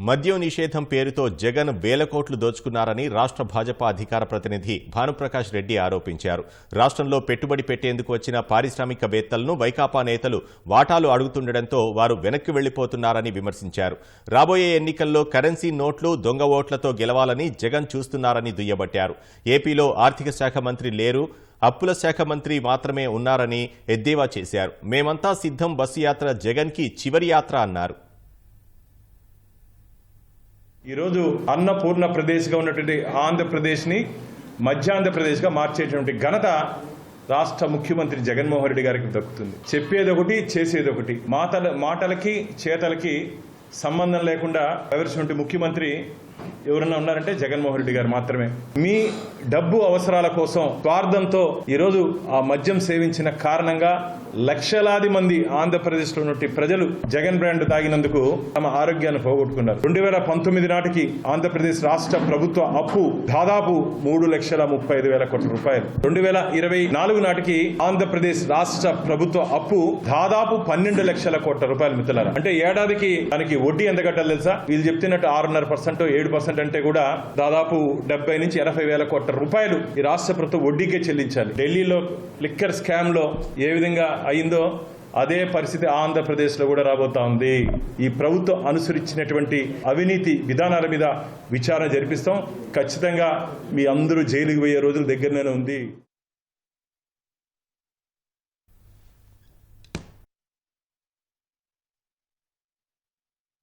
మద్యం నిషేధం పేరుతో జగన్ వేల కోట్లు దోచుకున్నారని రాష్ట్ర భాజపా అధికార ప్రతినిధి భానుప్రకాష్ రెడ్డి ఆరోపించారు. రాష్ట్రంలో పెట్టుబడి పెట్టేందుకు వచ్చిన పారిశ్రామికవేత్తలను వైకాపా నేతలు వాటాలు అడుగుతుండటంతో వారు వెనక్కి వెళ్ళిపోతున్నారని విమర్శించారు. రాబోయే ఎన్నికల్లో కరెన్సీ నోట్లు దొంగ ఓట్లతో గెలవాలని జగన్ చూస్తున్నారని దుయ్యబట్టారు. ఏపీలో ఆర్థిక శాఖ మంత్రి లేరు. అప్పుల శాఖ మంత్రి మాత్రమే ఉన్నారని ఎద్దేవా చేశారు. మేమంతా సిద్ధం బస్సు యాత్ర జగన్కి చివరి యాత్ర అన్నారు. ఈరోజు అన్నపూర్ణ ప్రదేశ్గా ఉన్నటువంటి ఆంధ్రప్రదేశ్ని మధ్యాంధ్రప్రదేశ్గా మార్చేటువంటి ఘనత రాష్ట్ర ముఖ్యమంత్రి జగన్మోహన్ రెడ్డి గారికి దక్కుతుంది. చెప్పేది ఒకటి చేసేది ఒకటి మాటల మాటలకి చేతలకి సంబంధం లేకుండా ఎవరిసినటువంటి ముఖ్యమంత్రి ఎవరన్నా ఉన్నారంటే జగన్మోహన్ రెడ్డి గారు మాత్రమే. మీ డబ్బు అవసరాల కోసం స్వార్థంతో ఈరోజు ఆ మద్యం సేవించిన కారణంగా లక్షలాది మంది ఆంధ్రప్రదేశ్లో ఉన్నటువంటి ప్రజలు జగన్ బ్రాండ్ తాగినందుకు తమ ఆరోగ్యాన్ని పోగొట్టుకున్నారు. రెండు వేల పంతొమ్మిది నాటికి ఆంధ్రప్రదేశ్ రాష్ట్ర ప్రభుత్వ అప్పు దాదాపు మూడు లక్షల ముప్పై ఐదు వేల కోట్ల రూపాయలు. రెండు వేల ఇరవై నాలుగు నాటికి ఆంధ్రప్రదేశ్ రాష్ట్ర ప్రభుత్వ అప్పు దాదాపు పన్నెండు లక్షల కోట్ల రూపాయలు మిత్రులారా. అంటే ఏడాదికి దానికి వడ్డీ ఎంత కట్టాలి తెలుసా? వీళ్ళు చెప్తున్నట్టు ఆరున్నర పర్సెంట్ ఏడు పర్సెంట్ అంటే కూడా దాదాపు డెబ్బై నుంచి ఎనభై వేల కోట్ల రూపాయలు ఈ రాష్ట్ర ప్రభుత్వం వడ్డీకే చెల్లించాలి. ఢిల్లీలో లిక్కర్ స్కామ్లో ఏ విధంగా అయిందో అదే పరిస్థితి ఆంధ్రప్రదేశ్లో కూడా రాబోతా ఉంది. ఈ ప్రభుత్వం అనుసరించినటువంటి అవినీతి విధానాల మీద విచారణ జరిపిస్తాం. ఖచ్చితంగా మీ అందరూ జైలుకి పోయే రోజుల దగ్గరనే ఉంది.